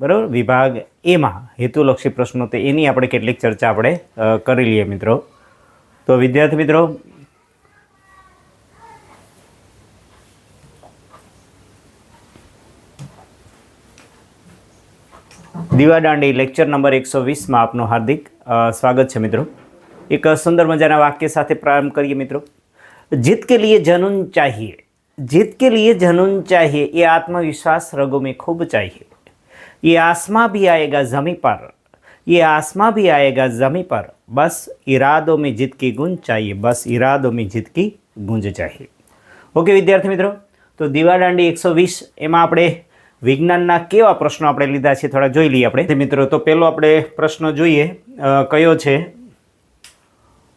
બરાબર? વિભાગ એમાં હેતુલક્ષી પ્રશ્નો તો એની આપણે કેટલીક ચર્ચા આપણે કરી લઈએ મિત્રો. તો વિદ્યાર્થી મિત્રો, દીવાદાંડી લેક્ચર નંબર એકસો વીસમાં આપનું હાર્દિક સ્વાગત છે મિત્રો. એક સુંદર મજાના વાક્ય સાથે પ્રારંભ કરીએ મિત્રો. જીત કે લીએ જનુન ચાહીએ, જીત કે લીએ જનુન ચાહીએ, એ આત્મવિશ્વાસ રગો મેં ખૂબ ચાહીએ. ये आसमां भी आएगा जमी पर ये आसमां भी आएगा जमी पर बस इरादों में जीत की गुंज चाहिए बस इरादों में जीत की ગુંજ चाहिए ઓકે વિદ્યાર્થી મિત્રો તો દીવાદાંડી એકસો વીસ એમાં આપણે વિજ્ઞાનના કેવા પ્રશ્નો આપણે લીધા છે થોડા જોઈ લઈએ આપણે મિત્રો તો પહેલો આપણે પ્રશ્ન જોઈએ અ, કયો છે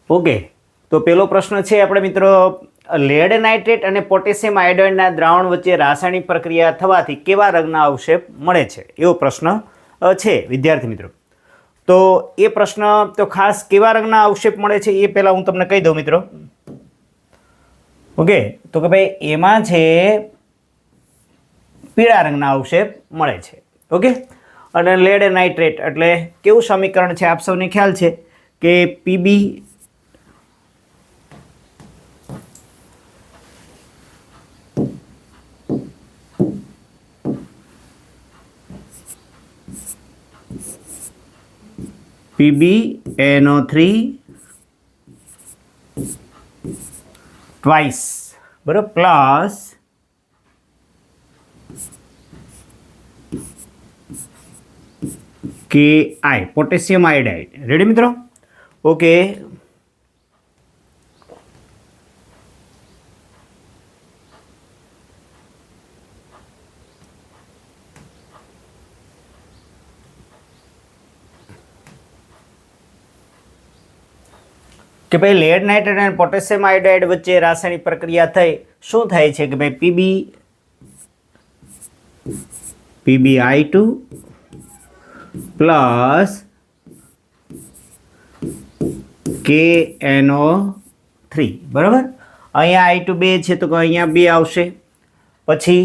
ઓકે તો પહેલો પ્રશ્ન છે આપણે મિત્રો લેડ નાઇટ્રેટ અને પોટેશિયમ આયોડાઇડના દ્રાવણ વચ્ચે રાસાયણિક પ્રક્રિયા થવાથી કેવા રંગના અવશેપ મળે છે? એવો પ્રશ્ન છે, વિદ્યાર્થી મિત્રો. તો એ પ્રશ્ન તો ખાસ કેવા રંગના અવશેપ મળે છે એ પહેલાં હું તમને કહી દઉં મિત્રો. ઓકે, તો કે ભાઈ એમાં છે પીળા રંગના અવશેપ મળે છે. ઓકે? અને લેડ નાઇટ્રેટ એટલે કેવું સમીકરણ છે? આપ સૌને ખ્યાલ છે કે પીબી પીબી એનો થ્રી ટ્વાઇસ બરાબર? Plus K I potassium iodide ready મિત્રો? ઓકે કે ભાઈ લેડ નાઇટ્રેટ અને પોટેશિયમ આયોડાઇડ વચ્ચે રાસાયણિક પ્રક્રિયા થઈ, શું થાય છે કે ભાઈ Pb Pb I two plus K NO three બરાબર? અહીંયા આઈ ટુ બે છે તો કે અહીંયા બે આવશે. પછી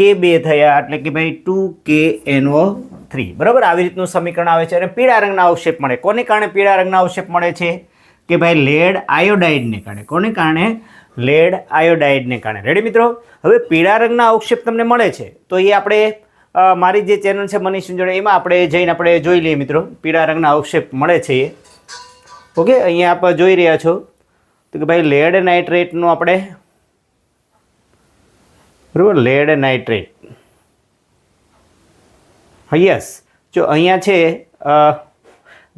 કે બે થયા એટલે કે ભાઈ ટુ કે એનઓ થ્રી બરાબર? આવી રીતનું સમીકરણ આવે છે અને પીળા રંગના અવશેપ મળે. કોને કારણે પીળા રંગના અવશેપ મળે છે? કે ભાઈ લેડ આયોડાઇડને કારણે. કોને કારણે? લેડ આયોડાઇડને કારણે. રેડી મિત્રો? હવે પીળા રંગના અવક્ષેપ તમને મળે છે. તો એ આપણે મારી જે ચેનલ છે મનીષ જોડે એમાં આપણે જઈને આપણે જોઈ લઈએ મિત્રો. પીળા રંગના અવક્ષેપ મળે છે એ. ઓકે? અહીંયા આપ જોઈ રહ્યા છો. તો કે ભાઈ લેડ નાઇટ્રેટનું આપણે, બરાબર? Lead nitrate. યસ. જો અહીંયા છે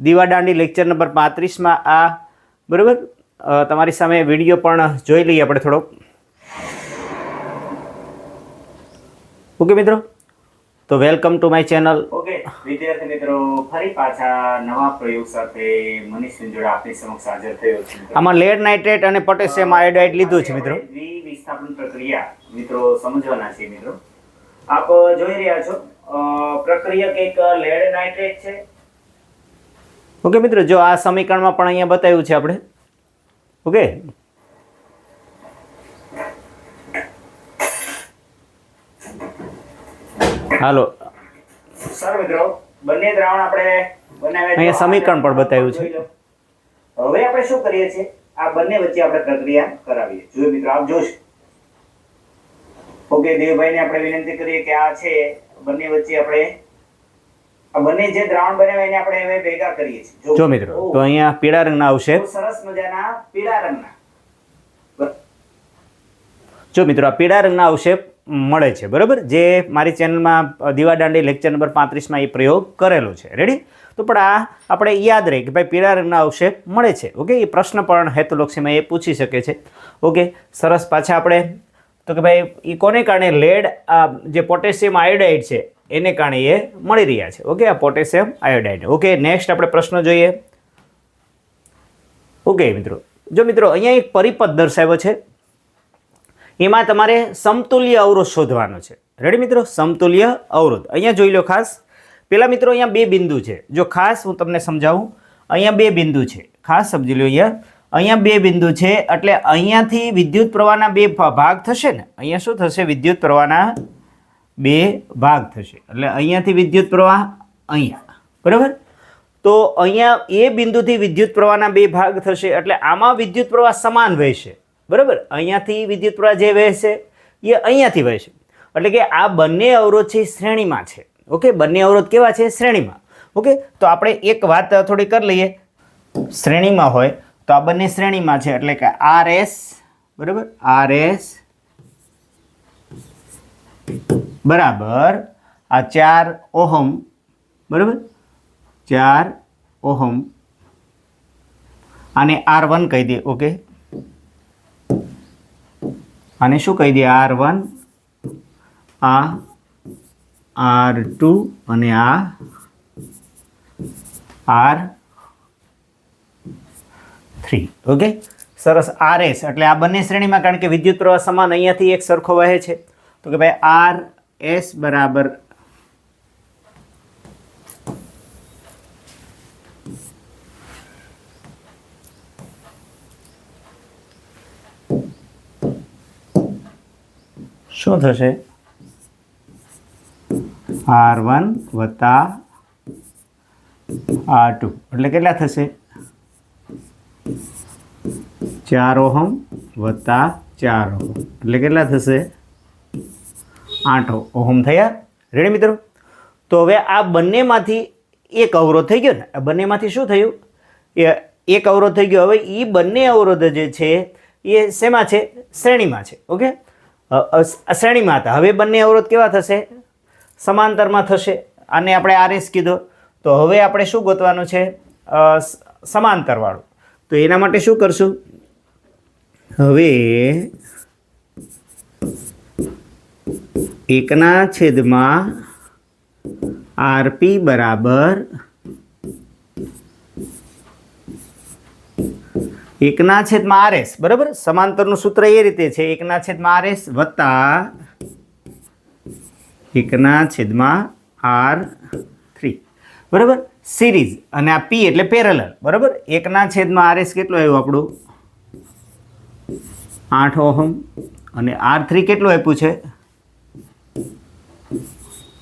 દીવાદાંડી લેક્ચર નંબર પાંત્રીસમાં આ બરાબર? તમારી સામે વીડિયો પણ જોઈ લઈએ આપણે થોડોક. ઓકે મિત્રો? તો welcome to my channel. Okay વિદ્યાર્થી મિત્રો ફરી પાછા નવા પ્રયોગ સાથે મનીષ જોડે આપની સમક્ષ હાજર થયો છે. આમાં લેડ નાઇટ્રેટ અને પોટેશિયમ આયોડાઇડ લીધું છે મિત્રો. વિસ્થાપન પ્રક્રિયા મિત્રો સમજવાના છે મિત્રો. આપ જોઈ રહ્યા છો પ્રક્રિયા કંઈક લેડ નાઇટ્રેટ છે ઓકે મિત્રો જો આ સમીકરણમાં પણ અહીંયા બતાવ્યું છે આપણે. ઓકે? હાલો. સર મિત્રો બંને દ્રાવણ આપણે બનાવ્યા અહીંયા સમીકરણ પણ બતાવ્યું છે. હવે આપણે શું કરીએ છીએ? આ બંને વચ્ચે આપણે પ્રક્રિયા કરાવીએ. જો મિત્રો આપ જોશો. ઓકે દેવભાઈને આપણે વિનંતી કરીએ કે આ છે બંને વચ્ચે આપણે બંને જે દ્રાવણ બને એને આપણે હવે ભેગા કરીએ છીએ. જો મિત્રો તો અહીંયા પીળા રંગના આવશે. સરસ મજાના પીળા રંગના. જો મિત્રો આ પીળા રંગના આવશે મળે છે બરાબર? જે મારી ચેનલમાં દીવાદાંડી લેક્ચર નંબર પાંત્રીસમાં એ પ્રયોગ કરેલો છે. રેડી તો પણ આ આપણે યાદ રહે કે ભાઈ પીળા રંગના અવશેપ મળે છે ઓકે એ પ્રશ્ન પણ હેતુલક્ષીમાં એ પૂછી શકે છે ઓકે સરસ પાછા આપણે તો કે ભાઈ એ કોને કારણે? લેડ જે પોટેશિયમ આયોડાઇડ છે એને કારણે એ મળી રહ્યા છે. ઓકે આ પોટેશિયમ આયોડાઇડ. ઓકે નેક્સ્ટ આપણે પ્રશ્ન જોઈએ. ઓકે મિત્રો. જો મિત્રો, અહીંયા એક પરિપથ દર્શાવ્યો છે. એમાં તમારે સમતુલ્ય અવરોધ શોધવાનો છે. રેડી મિત્રો? સમતુલ્ય અવરોધ. અહીંયા જોઈ લો ખાસ. પેલા મિત્રો, અહીંયા બે બિંદુ છે. જો ખાસ હું તમને સમજાવું, અહીંયા બે બિંદુ છે. ખાસ સમજી લો અહીંયા. અહીંયા બે બિંદુ છે, એટલે અહીંયાથી વિદ્યુત પ્રવાહના બે ભાગ થશે ને? અહીંયા શું થશે? વિદ્યુત પ્રવાહના બે ભાગ થશે. એટલે અહીંયાથી વિદ્યુત પ્રવાહ અહીંયા. બરાબર? તો અહીંયા એ બિંદુથી વિદ્યુત પ્રવાહના બે ભાગ થશે, એટલે આમાં વિદ્યુત પ્રવાહ સમાન વહેશે. બરાબર? અહીંયાથી વિદ્યુત પ્રવાહ જે વહેશે, એ અહીંયાથી વહેશે. એટલે કે આ બંને અવરોધ છે શ્રેણીમાં છે. ઓકે? બંને અવરોધ કેવા છે? શ્રેણીમાં. ઓકે? તો આપણે એક વાત થોડી કરી લઈએ. શ્રેણીમાં હોય તો આ બંને શ્રેણીમાં છે, એટલે કે આર એસ, બરાબર? આર એસ બરાબર. આ ચાર ઓહમ, બરાબર? ચાર ઓહમ. આને આર વન કહી દે, ઓકે? આને શું કહી દે? આર વન, આ આર ટુ અને આ આર થ્રી, ઓકે? સરસ, આર એસ, એટલે આ બંને શ્રેણીમાં કારણ કે વિદ્યુત પ્રવાહ સમાન અહીંયાથી એક સરખો વહે છે. તો કે ભાઈ આર એસ બરાબર શું થશે આર વન વત્તા આર ટુ એટલે કેટલા થશે ચાર ઓહમ વત્તા ચાર ઓહમ એટલે કેટલા થશે આઠ. ઓહમ થયા? રેડી મિત્રો? તો હવે આ બંનેમાંથી એક અવરોધ થઈ ગયો ને. આ બંનેમાંથી શું થયું? એ એક અવરોધ થઈ ગયો. હવે એ બંને અવરોધ જે છે, એ શેમાં છે? શ્રેણીમાં છે. ઓકે? શ્રેણીમાં હતા. હવે બંને અવરોધ કેવા થશે? સમાંતરમાં થશે. આને આપણે આરએસ કીધો. તો હવે આપણે શું ગોતવાનું છે? સમાંતરવાળું. તો એના માટે શું કરશું? હવે એકના છેદમાં આરપી બરાબર એકના છેદમાં આરએસ, બરાબર? સમાંતરનું સૂત્ર એ રીતે છે, એકના છેદમાં આરએસ વત્તા એકના છેદમાં આર થ્રી, બરાબર? સિરીઝ, અને આ પી એટલે પેરેલલ બરાબર? એકના છેદમાં આરએસ કેટલું આવ્યું આપણું? આઠ ઓહમ, અને આર થ્રી કેટલું આપ્યું છે?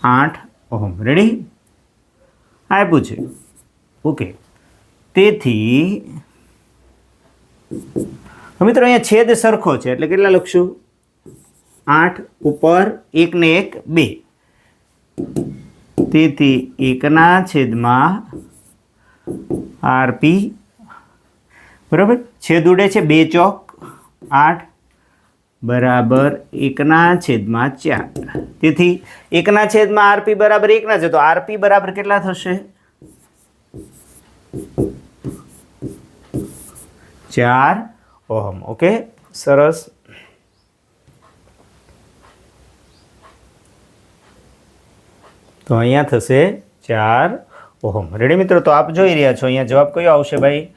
આઠ ઓહમ. રેડી આપ્યું છે. ઓકે તેથી મિત્રો અહીંયા છેદ સરખો છે. એટલે કેટલા લખશું? આઠ ઉપર એકને એક, બે. તેથી એકના છેદમાં આરપી બરાબર? છેદ ઉડે છે બે ચોક, આઠ બરાબર એકના છેદમાં ચાર. તેથી એકના છેદમાં આરપી બરાબર એકના છે, તો આરપી બરાબર કેટલા થશે? ચાર. Ohm, okay. સરસ. તો અહીંયા થશે ચાર. ઓહમ, રેડી મિત્રો, તો આપ જોઈ રહ્યા છો, અહીંયા જવાબ કયો આવશે ભાઈ?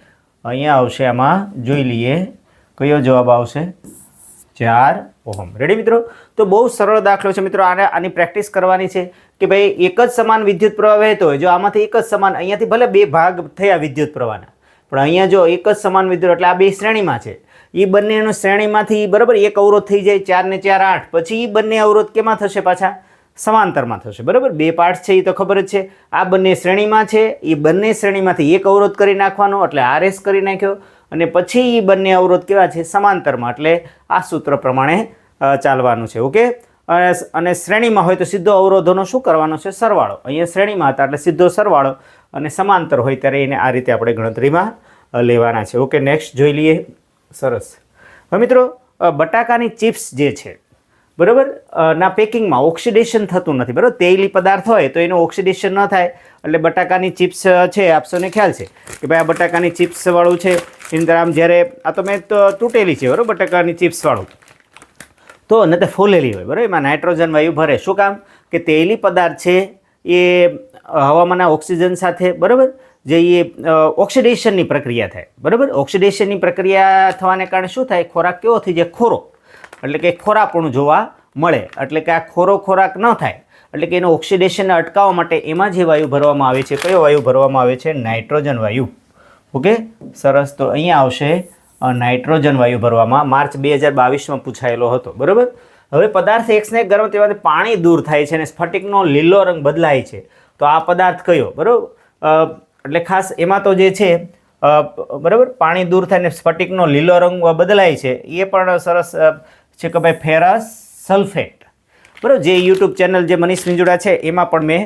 અહીંયા આવશે આમાં, જોઈ લઈએ. કયો જવાબ આવશે? ચાર ઓહમ. રેડી મિત્રો? તો બહુ સરળ દાખલો છે મિત્રો આને, આની પ્રેક્ટિસ કરવાની છે કે ભાઈ એક જ સમાન વિદ્યુત પ્રવાહ વહેતો હોય. જો આમાંથી એક જ સમાન, અહીંયાથી ભલે બે ભાગ થયા વિદ્યુત પ્રવાહના, પણ અહીંયા જો એક જ સમાન વિદ્યુત, એટલે આ બે શ્રેણીમાં છે. એ બંનેનો શ્રેણીમાંથી બરાબર એક અવરોધ થઈ જાય, ચાર ને ચાર આઠ. પછી એ બંને અવરોધ કેમાં થશે પાછા? સમાંતરમાં થશે. બરાબર? બે પાર્ટ છે એ તો ખબર જ છે. આ બંને શ્રેણીમાં છે એ બંને શ્રેણીમાંથી એક અવરોધ કરી નાખવાનો, એટલે આરએસ કરી નાખ્યો. અને પછી એ બંને અવરોધ કેવા છે? સમાંતરમાં. એટલે આ સૂત્ર પ્રમાણે ચાલવાનું છે. ઓકે? અને શ્રેણીમાં હોય તો સીધો અવરોધોનો શું કરવાનો છે? સરવાળો. અહીંયા શ્રેણીમાં હતા એટલે સીધો સરવાળો અને સમાંતર હોય ત્યારે એને આ રીતે આપણે ગણતરીમાં લેવાના છે. ઓકે, નેક્સ્ટ જોઈ લઈએ. સરસ. હવે મિત્રો બટાકાની ચિપ્સ જે છે બરાબર? ના, પેકિંગમાં ઓક્સિડેશન થતું નથી, બરાબર? તેલી પદાર્થ હોય તો એનું ઓક્સિડેશન ન થાય, એટલે બટાકાની ચિપ્સ છે આપશોને ખ્યાલ છે કે ભાઈ આ બટાકાની ચિપ્સવાળું છે, એની અંદર આમ જ્યારે, આ તો મેં તૂટેલી છે, બરાબર? બટાકાની ચિપ્સવાળું તો ન તે ફૂલેલી હોય, બરાબર? એમાં નાઇટ્રોજન, વાયુ ભરે. શું કામ? કે તેલી પદાર્થ છે, એ હવામાનના ઓક્સિજન સાથે, બરાબર? જે એ ઓક્સિડેશનની પ્રક્રિયા થાય, બરાબર? ઓક્સિડેશનની પ્રક્રિયા થવાને કારણે શું થાય? ખોરાક કેવો થઈ જાય? ખોરો. એટલે કે ખોરાપણું જોવા મળે. એટલે કે આ ખોરો ખોરાક ન થાય. એટલે કે એનું ઓક્સિડેશનને અટકાવવા માટે એમાં જે વાયુ ભરવામાં આવે છે, કયો વાયુ ભરવામાં આવે છે? નાઇટ્રોજન વાયુ. ઓકે? સરસ. તો અહીંયા આવશે નાઇટ્રોજન વાયુ ભરવામાં. માર્ચ બે હજાર બાવીસમાં પૂછાયેલો હતો. બરાબર? હવે પદાર્થ એક્સને ગરમ તેવાથી પાણી દૂર થાય છે અને સ્ફટિકનો લીલો રંગ બદલાય છે. તો આ પદાર્થ કયો? બરાબર? એટલે ખાસ એમાં તો જે છે બરાબર? પાણી દૂર થાય ને સ્ફટિકનો લીલો રંગ બદલાય છે. એ પણ સરસ છે કે ભાઈ ફેરસ સલ્ફેટ. બરાબર, જે યુટ્યુબ ચેનલ જે મનીષ મિંજુડા છે, એમાં પણ મેં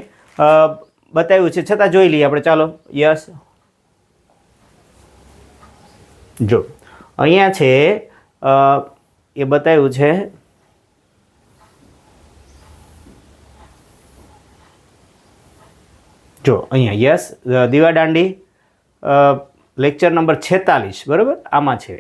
બતાવ્યું છે. છતાં જોઈ લઈએ આપણે, ચાલો. યસ. જો, અહીંયા છે એ બતાવ્યું છે. જો, અહીંયા, યસ દીવાદાંડી લેક્ચર નંબર છેતાલીસ. બરાબર? આમાં છે.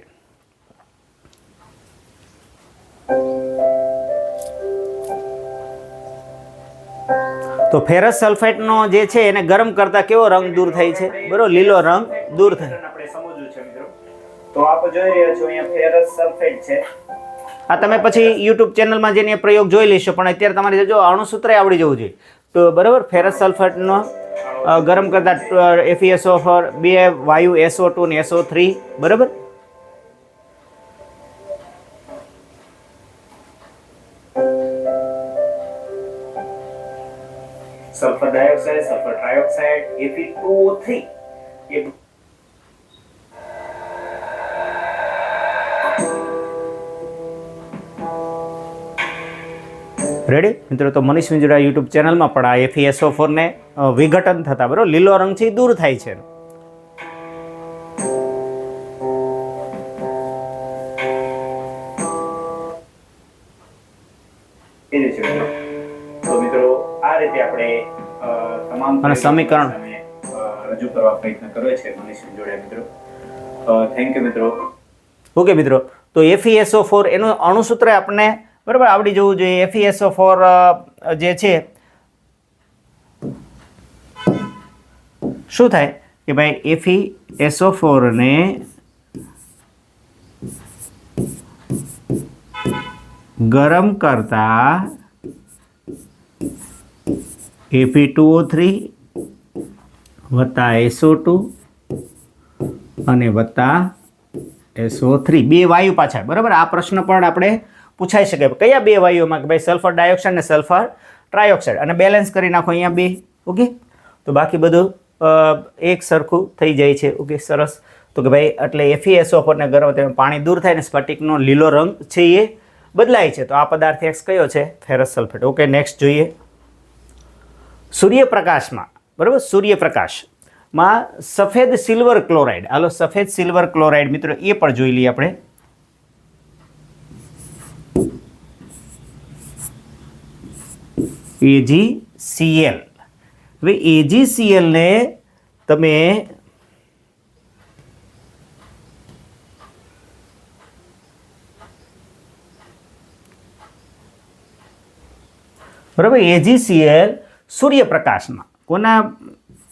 તો ફેરસ સલ્ફેટનો જે છે એને ગરમ કરતા કેવો રંગ દૂર થાય છે? બરોબર લીલો રંગ દૂર થાય. તો આપ જોઈ રહ્યા છો અહીંયા ફેરસ સલ્ફેટ છે. આ તમે પછી યુટ્યુબ ચેનલમાં જઈને પ્રયોગ જોઈ લેશો પણ અત્યારે તમારે જો અણુસૂત્રે આવડી જવું જોઈએ. તો બરાબર ફેરસ સલ્ફેટનો ગરમ કરતા એફીએસઓ ફોર બે વાયુ એસઓ ટુ ને એસઓ થ્રી બરાબર? ડાયોક્સાઇડ સલ્ફર ટ્રાયોક્સાઇડ Fe2O3 એ રેડી મિત્રો, તો મનીષ મિંજુડા યુટ્યુબ ચેનલમાં પણ આ એફીએસઓ ફોરને વિઘટન થતા, બરાબર? લીલો રંગ છે દૂર થાય છે. અને સમીકરણ. રજૂ કરવા પ્રયત્ન કર્યો છે મનીષ જોડે મિત્રો. થેન્ક યુ મિત્રો. ઓકે મિત્રો તો એફઈએસઓ ફોર એનું અણુસૂત્ર આપણને બરાબર આવડી જવું જોઈએ. એફઈએસઓ ફોર જે છે શું થાય? કે ભાઈ એફી એસઓ ફોરને ગરમ કરતા એફી ટુ ઓ થ્રી વત્તા એસઓ ટુ અને વત્તા એસઓ થ્રી બે વાયુ પાછા બરાબર? આ પ્રશ્ન પણ આપણે પૂછાઈ શકે. કયા બે વાયુઓમાં? કે ભાઈ સલ્ફર ડાયોક્સાઇડ અને સલ્ફર ટ્રાયોક્સાઇડ અને બેલેન્સ કરી નાખો અહીંયા બે ઓકે તો બાકી બધું એક સરખું થઈ જાય છે ઓકે સરસ. તો કે ભાઈ, એટલે એફઈએસઓ પરને ગરમ તેમાં પાણી દૂર થાય ને સ્ફટિકનો લીલો રંગ છે એ બદલાય છે. તો આ પદાર્થ એક્સ કયો છે? ફેરસ સલ્ફેટ ઓકે નેક્સ્ટ જોઈએ. સૂર્યપ્રકાશમાં, બરાબર? સૂર્યપ્રકાશમાં સફેદ સિલ્વર ક્લોરાઇડ. હાલો, સફેદ સિલ્વર ક્લોરાઇડ મિત્રો, એ પણ જોઈ લઈએ આપણે. એજીસીએલ હવે એજીસીએલને તમે બરાબર? એજીસીએલ સૂર્યપ્રકાશમાં. કોના?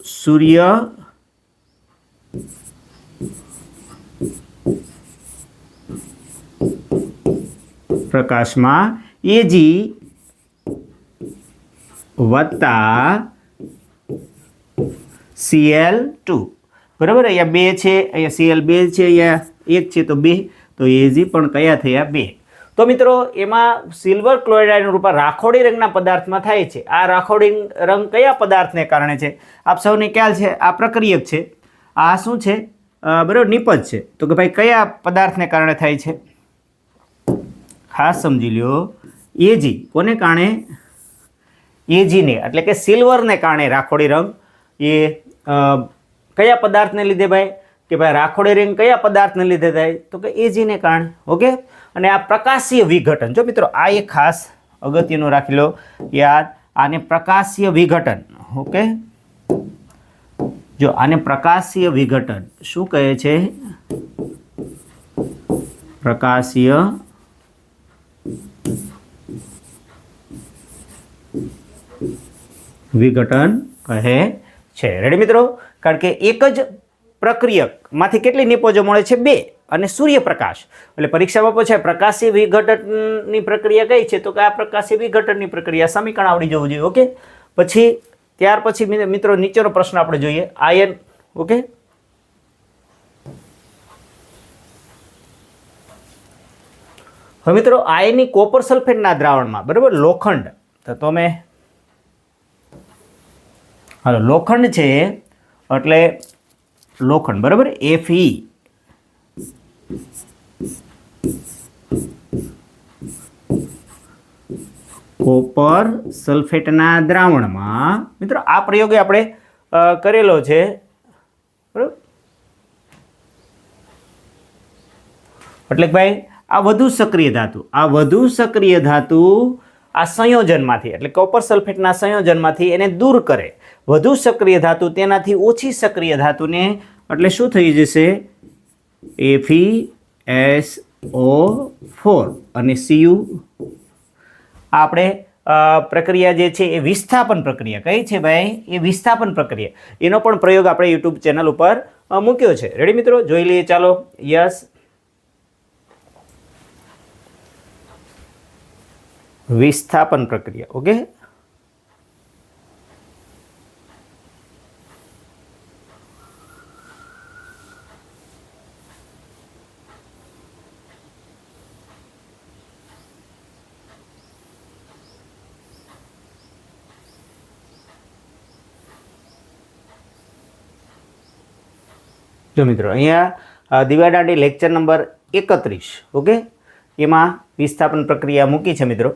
સૂર્ય. પ્રકાશમાં. એજી વત્તા સીએલ ટુ. બરાબર? અહીંયા બે છે, અહીંયા સીએલ બે છે, અહીંયા એક છે, તો બે. તો એજી પણ કયા થયા? બે. તો મિત્રો, એમાં સિલ્વર ક્લોરાઇડનું રૂપ રાખોડી રંગના પદાર્થમાં થાય છે. આ રાખોડી રંગ કયા પદાર્થને કારણે છે? આપ સૌને ખ્યાલ છે, આ પ્રક્રિયક છે. આ શું છે? બરાબર, નિપજ છે. તો કે ભાઈ, કયા પદાર્થને કારણે થાય છે? ખાસ સમજી લ્યો. એજી કોને કારણે? એજીને એટલે કે સિલ્વરને કારણે રાખોડી રંગ. એ કયા પદાર્થને લીધે ભાઈ? કે ભાઈ, રાખોડી રંગ કયા પદાર્થને લીધે થાય? તો કે એજીને કારણે. ઓકે અને આ પ્રકાશીય વિઘટન. જો મિત્રો, આ એક ખાસ અગત્યનું રાખી લો. યાદ, આને પ્રકાશીય વિઘટન. ઓકે? જો આને પ્રકાશીય વિઘટન, શું કહે છે? પ્રકાશીય વિઘટન કહે છે. રેડી મિત્રો? કારણ કે એક જ પ્રક્રિયકમાંથી કેટલી નિપોજો મળે છે? બે. અને સૂર્યપ્રકાશ. એટલે પરીક્ષામાં પૂછાય પ્રકાશી વિઘટનની પ્રક્રિયા કઈ છે? તો કે, આ પ્રકાશી વિઘટનની પ્રક્રિયા સમીકરણ આવડી જવું જોઈએ. ઓકે? પછી, ત્યાર પછી મિત્રો, નીચેનો પ્રશ્ન આપણે જોઈએ. Ion, okay? હવે મિત્રો આયની કોપર સલ્ફેટના દ્રાવણમાં, બરાબર? લોખંડ. તો તમે, હાલો, લોખંડ છે, એટલે લોખંડ, બરાબર? એફ ઈ કોપર સલ્ફેટના દ્રાવણમાં. મિત્રો, આ પ્રયોગે આપણે કરેલો છે. બરાબર? એટલે ભાઈ આ વધુ સક્રિય ધાતુ, આ વધુ સક્રિય ધાતુ આ સંયોજનમાંથી, એટલે કોપર સલ્ફેટના સંયોજનમાંથી એને દૂર કરે. વધુ સક્રિય ધાતુ તેનાથી ઓછી સક્રિય ધાતુને, એટલે શું થઈ જશે? એફી એસ ઓ ફોર અને સીયુ આપણે પ્રક્રિયા જે છે એ વિસ્થાપન પ્રક્રિયા કઈ છે ભાઈ? એ વિસ્થાપન પ્રક્રિયા. એનો પણ પ્રયોગ આપણે યુટ્યુબ ચેનલ ઉપર મૂક્યો છે. રેડી મિત્રો? જોઈ લઈએ, ચાલો. યસ વિસ્થાપન પ્રક્રિયા, ઓકે? જો મિત્રો અહીંયા દિવાદાંડી લેક્ચર નંબર એકત્રીસ ઓકે એમાં વિસ્થાપન પ્રક્રિયા મૂકી છે મિત્રો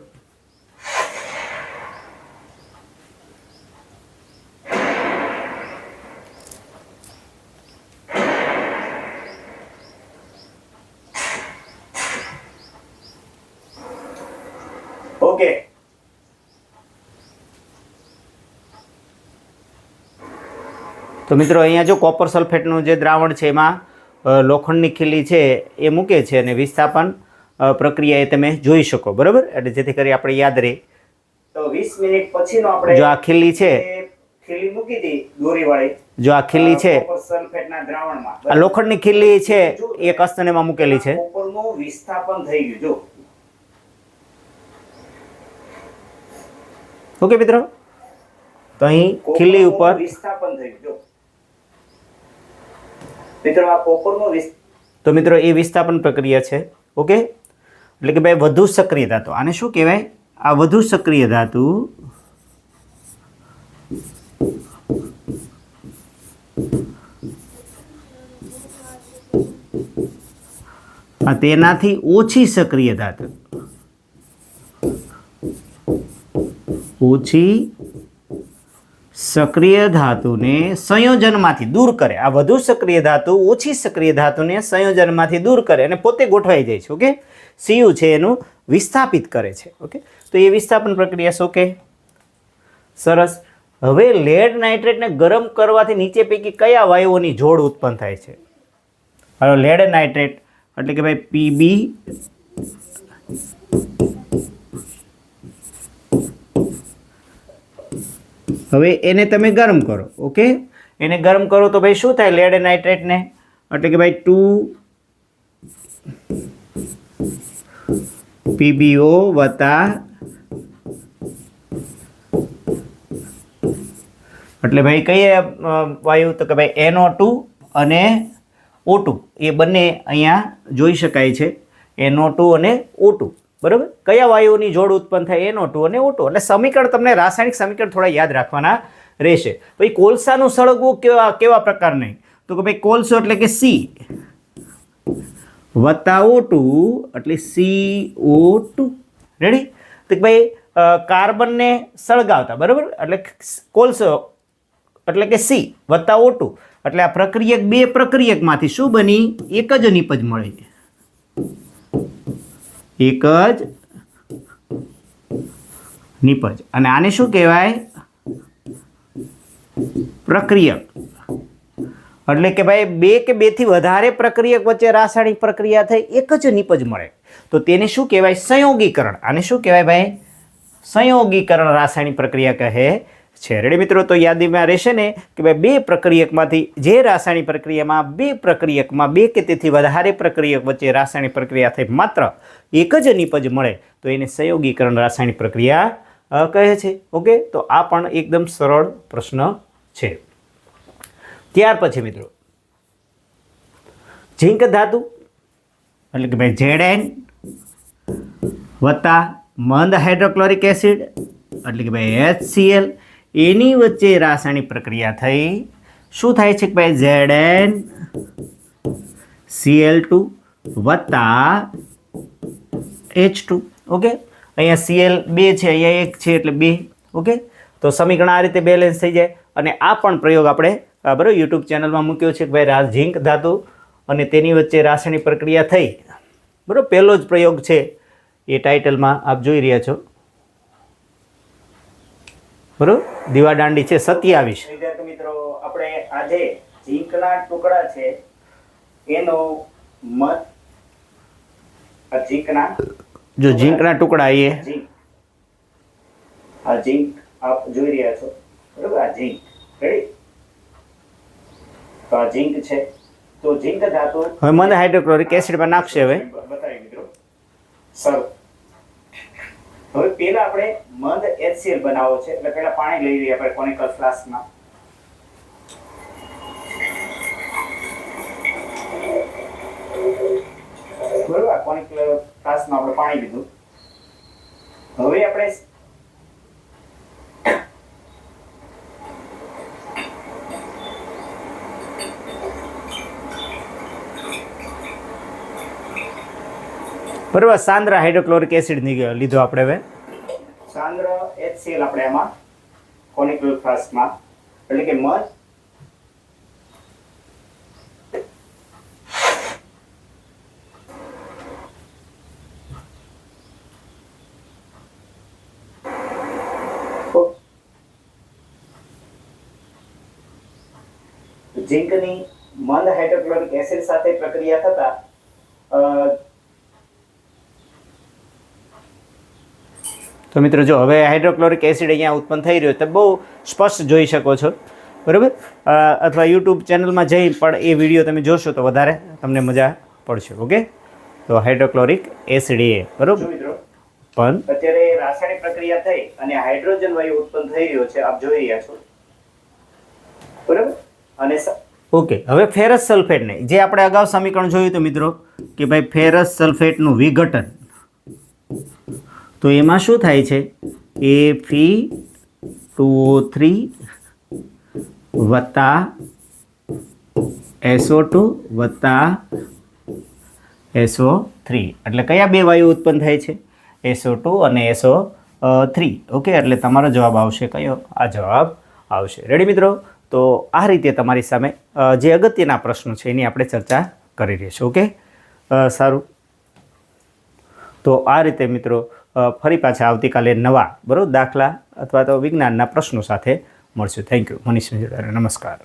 ઓકે તો મિત્રો અહીંયા જો કોપર સલ્ફેટનું જે દ્રાવણ છે એમાં લોખંડની ખીલી છે એ મૂકે છે અને વિસ્થાપન પ્રક્રિયા એ તમે જોઈ શકો બરાબર? એટલે જેથી કરી આપણે યાદ રહે. તો વીસ મિનિટ પછીનો આપણે જો આ ખીલી છે ખીલી મૂકી હતી દોરીવાળી. જો આ ખીલી છે આ લોખંડની ખીલી છે એ કસ્તનેમાં મૂકેલી છે. વિસ્થાપન થઈ ગયું જો. ઓકે મિત્રો? તો અહીં ખીલી ઉપર વિસ્થાપન થઈ ગયું મિત્રો, આ કોપરનો તો મિત્રો, એ વિસ્થાપન પ્રક્રિયા છે, ઓકે? એટલે કે ભાઈ, વધુ સક્રિય ધાતુ. આને શું કહેવાય? આ વધુ સક્રિય ધાતુ તેનાથી ઓછી સક્રિય ધાતુ. ઓછી સક્રિય ધાતુને સંયોજનમાંથી દૂર કરે. આ વધુ સક્રિય ધાતુ, ઓછી સક્રિય ધાતુને સંયોજનમાંથી દૂર કરે અને પોતે ગોઠવાઈ જાય છે, ઓકે? સીયુ છે એનું વિસ્થાપિત કરે છે, ઓકે? તો એ વિસ્થાપન પ્રક્રિયા શું કે? સરસ. હવે લેડ નાઇટ્રેટને ગરમ કરવાથી નીચે પૈકી કયા વાયુઓની જોડ ઉત્પન્ન થાય છે? હવે લેડ નાઇટ્રેટ એટલે કે ભાઈ પીબી હવે એને તમે ગરમ કરો ઓકે? એને ગરમ કરો તો ભાઈ શું થાય લેડ નાઇટ્રેટને? એટલે કે ભાઈ ટુ પીબીઓ વત્તા એટલે ભાઈ કઈ વાયુ તો કે ભાઈ એનઓ ટુ અને ઓટુ એ બંને અહીંયા જોઈ શકાય છે. એનઓ ટુ અને ઓ ટુ. બરાબર? કયા વાયુઓની જોડ ઉત્પન્ન થાય? એનો ટુ અને ઓટો એટલે સમીકરણ તમને રાસાયણિક સમીકરણ થોડા યાદ રાખવાના રહેશે. ભાઈ કોલસાનું સળગવું કેવા કેવા પ્રકારની તો કે ભાઈ કોલસો એટલે કે સી વત્તા ઓ ટુ એટલે સી ઓ ટુ. રેડી તો ભાઈ કાર્બનને સળગાવતા, બરાબર? એટલે કોલસો એટલે કે સી વત્તા ઓ ટુ. એટલે આ પ્રક્રિયક બે પ્રક્રિયકમાંથી શું બની? એક જ નિપજ મળે. એક જ નિપજ. અને આને શું કહેવાય? પ્રક્રિયક. એટલે કે ભાઈ બે કે બેથી વધારે પ્રક્રિયક વચ્ચે રાસાયણિક પ્રક્રિયા થઈ, એક જ નિપજ મળે. તો તેને શું કહેવાય? સંયોગીકરણ. આને શું કહેવાય ભાઈ? સંયોગીકરણ રાસાયણિક પ્રક્રિયા કહે. છે. રેડી મિત્રો, તો યાદીમાં રહેશે ને કે ભાઈ બે પ્રક્રિયકમાંથી, જે રાસાયણિક પ્રક્રિયામાં, બે પ્રક્રિયકમાં, બે કે તેથી વધારે પ્રક્રિયક વચ્ચે રાસાયણિક પ્રક્રિયા થઈ, માત્ર એક જ નિપજ મળે, તો એને સંયોગીકરણ રાસાયણિક પ્રક્રિયા કહે છે. ઓકે તો આ પણ એકદમ સરળ પ્રશ્ન છે. ત્યાર પછી મિત્રો, ઝીંક ધાતુ, એટલે કે ભાઈ ઝેડ એન વત્તા મંદ હાઇડ્રોક્લોરિક એસિડ, એટલે કે ભાઈ HCl એની વચ્ચે રાસાયણિક પ્રક્રિયા થઈ. શું થાય છે કે ભાઈ Z N C L two વત્તા એચ ટુ, ઓકે? અહીંયા સીએલ બે છે, અહીંયા એક છે એટલે બે, ઓકે? તો સમીકરણ આ રીતે બેલેન્સ થઈ જાય અને આ પણ પ્રયોગ આપણે બરાબર યુટ્યુબ ચેનલમાં મૂક્યો છે કે ભાઈ રાસ ઝીંક ધાતુ અને તેની વચ્ચે રાસાયણિક પ્રક્રિયા થઈ. બરાબર, પહેલો જ પ્રયોગ છે એ ટાઇટલમાં આપ જોઈ રહ્યા છો. બરાબર? દીવાદાંડી છે સત્યાવીસ. વિદ્યાર્થી મિત્રો આપણે આજે ઝીંકના ટુકડા છે. એનો મત ઝીંકના જો ઝીંકના ટુકડા એ આ ઝીંક આપ જોઈ રહ્યા છો. બરોબર? આ ઝીંક. રેડી તો આ ઝીંક છે. તો ઝીંક ધાતુ હવે મને હાઇડ્રોક્લોરિક એસિડ પર નાખશે હવે. બતાવી મિત્રો. સર હવે પેલા આપણે મંદ HCl બનાવવો છે. એટલે પેલા પાણી લઈ લઈએ આપણે કોનિકલ ફ્લાસ્કમાં બરોબર? કોનિકલ ફ્લાસ્કમાં આપણે પાણી લીધું. હવે આપણે બરાબર, સાંદ્રા હાઇડ્રોક્લોરિક એસિડ લીધો આપણે હવે. સાંદ્ર HCl આપણે એમાં કોનિકલ એટલે કે મધ. ઝીંકની મંદ હાઇડ્રોક્લોરિક એસિડ સાથે પ્રક્રિયા થતા તો મિત્રો જો હવે હાઇડ્રોક્લોરિક એસિડ અહીંયા ઉત્પન્ન થઈ રહ્યું તો બહુ સ્પષ્ટ જોઈ શકો છો. બરાબર? અથવા યુટ્યુબ ચેનલમાં જઈ પણ એ વીડિયો તમે જોશો તો વધારે તમને મજા પડશે ઓકે? તો હાઇડ્રોક્લોરિક એસિડ એ બરાબર? મિત્રો પણ અત્યારે રાસાયણિક પ્રક્રિયા થઈ અને હાઇડ્રોજન વાયુ ઉત્પન્ન થઈ રહ્યો છે આપ જોઈ રહ્યા છો. બરાબર? અને ઓકે હવે ફેરસ સલ્ફેટને જે આપણે અગાઉ સમીકરણ જોયું હતું મિત્રો કે ભાઈ ફેરસ સલ્ફેટનું વિઘટન તો એમાં શું થાય છે? એ ફી ટુ થ્રી વત્તા એસો ટુ વત્તા એસો થ્રી એટલે કયા બે વાયુ ઉત્પન્ન થાય છે? એસો ટુ અને એસો થ્રી ઓકે એટલે તમારો જવાબ આવશે કયો? આ જવાબ આવશે. રેડી મિત્રો? તો આ રીતે તમારી સામે જે અગત્યના પ્રશ્નો છે એની આપણે ચર્ચા કરી રહીશું. ઓકે સારું. તો આ રીતે મિત્રો ફરી પાછા આવતીકાલે નવા, બરાબર, દાખલા અથવા તો વિજ્ઞાનના પ્રશ્નો સાથે મળશું. થેન્ક યુ મનીષ નમસ્કાર.